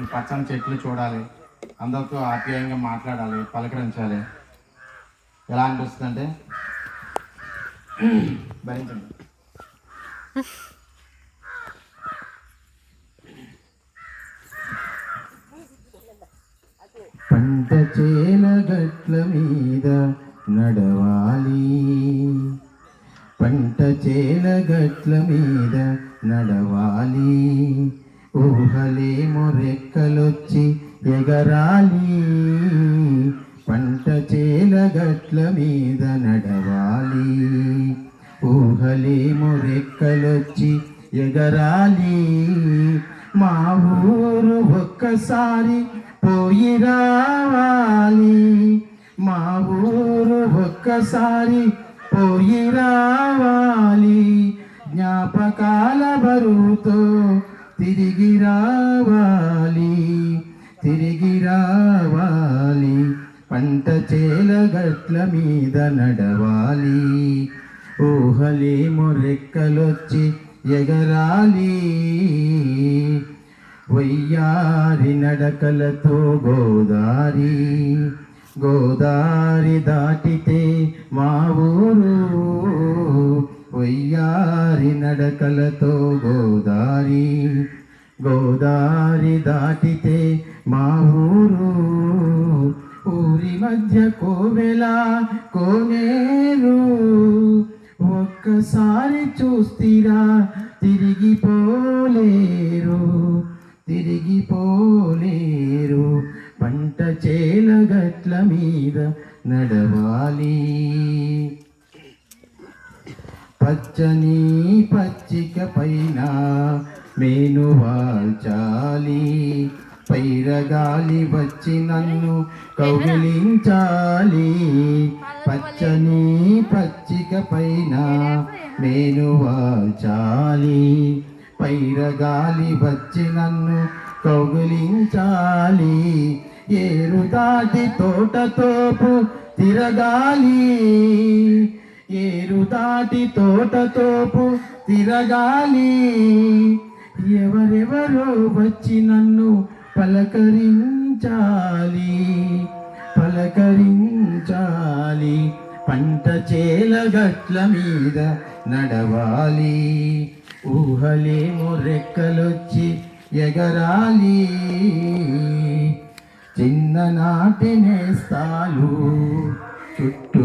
ఈ పచ్చని చెట్లు చూడాలి. అందరితో ఆప్యాయంగా మాట్లాడాలి పలకరించాలి. ఎలా అనిపిస్తుంది అంటే భరించండి. పంట చేల గట్ల మీద నడవాలి. పంట చేల గట్ల మీద నడవాలి. ఊహలేమో రెక్కలొచ్చి ఎగరాలి. పంట చేల గట్ల మీద నడవాలి. ఊహలేమో రెక్కలొచ్చి ఎగరాలి. మా ఊరు ఒక్కసారి పోయి రావాలి. మా ఊరు ఒక్కసారి పోయి రావాలి. జ్ఞాపకాల బరువుతో తిరిగి రావాలి తిరిగి రావాలి. పంట చేల గట్ల మీద నడవాలి. ఊహలేమో రెక్కలొచ్చి ఎగరాలి. వయ్యారి నడకలతో గోదారి గోదారి దాటితే మా ఊరు నడకలతో గోదారి గోదారి దాటితే మా ఊరు. ఊరి మధ్య కోవెల కోనేరు. ఒక్కసారి చూస్తిరా తిరిగి పోలేరు తిరిగి పోలేరు. పంట చేల గట్ల మీద నడవాలి. పచ్చని పచ్చిక పైన మేను వాల్చాలి పైరగాలి వచ్చి నన్ను కౌగిలించాలి. పచ్చని పచ్చిక పైన నేను వాల్చాలి పైరగాలి వచ్చి నన్ను కౌగిలించాలి. ఏరు దాటి తోటతోపు తిరగాలి. ఏరు దాటి తోటతోపు తిరగాలి. ఎవరెవరో వచ్చి నన్ను పలకరించాలి. పలకరించాలి. పంట చేల గట్ల మీద నడవాలి. ఊహలేమో రెక్కలొచ్చి ఎగరాలి. చిన్ననాటి నేస్తాలు చుట్టూ